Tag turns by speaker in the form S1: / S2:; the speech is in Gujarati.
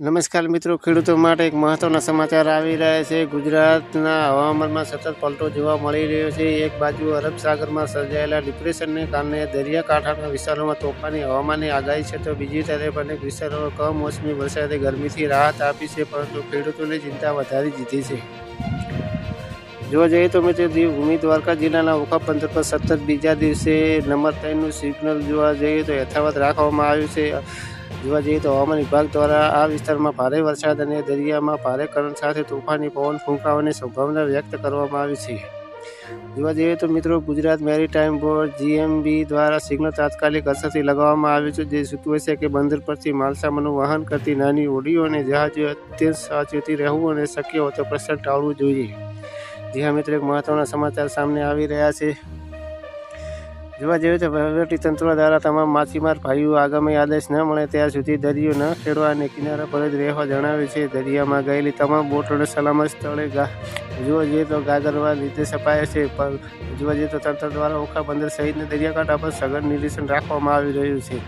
S1: નમસ્કાર મિત્રો, ખેડૂતો માટે એક મહત્વના સમાચાર આવી રહ્યા છે. ગુજરાતના હવામાનમાં સતત પલટો જોવા મળી રહ્યો છે. એક બાજુ અરબ સાગરમાં સર્જાયેલા ડિપ્રેશનને કારણે દરિયાકાંઠાના વિસ્તારોમાં તોફાની હવામાનની આગાહી છે તો બીજી તરફ અનેક વિસ્તારોમાં કમોસમી વરસાદે ગરમીથી રાહત આપી છે, પરંતુ ખેડૂતોની ચિંતા વધારી દીધી છે. જોવા જઈએ તો મિત્રો, દીવ ભૂમિ દ્વારકા જિલ્લાના ઓખા પંથક પર સતત બીજા દિવસે નંબર ત્રણનું સિગ્નલ જોવા જઈએ તો યથાવત રાખવામાં આવ્યું છે. જોવા જઈએ તો હવામાન વિભાગ દ્વારા આ વિસ્તારમાં ભારે વરસાદ અને દરિયામાં ભારે કરંટ સાથે તોફાની, પવન ફૂંકાવાની સંભાવના વ્યક્ત કરવામાં આવી છે. જોવા જઈએ તો મિત્રો, ગુજરાત મેરીટાઈમ બોર્ડ જીએમબી દ્વારા સિગ્નલ તાત્કાલિક અસરથી લગાવવામાં આવ્યું છે. જે સૂચવે છે કે બંદર પરથી માલસામાનું વહન કરતી નાની હોડીઓ અને જહાજો અત્યંત સાવચેતી રહેવું અને શક્ય હોય તો પ્રસંગ ટાળવું જોઈએ. જી હા, મિત્રો, એક મહત્વના સમાચાર સામે આવી રહ્યા છે. જોવા જઈએ તો વહીવટી તંત્ર દ્વારા તમામ માછીમાર, ભાઈઓ આગામી આદેશ ન મળે ત્યાં સુધી દરિયો ન ખેડવા અને કિનારા પર જ રહેવા જણાવ્યું છે. દરિયામાં ગયેલી તમામ બોટોને સલામત સ્થળે જોવા જઈએ તો ગાગરવા નિર્દેશ અપાયા છે, પણ જોવા જઈએ તો તંત્ર દ્વારા ઓખા બંદર સહિતના દરિયાકાંઠા પર સઘન નિરીક્ષણ રાખવામાં આવી રહ્યું છે.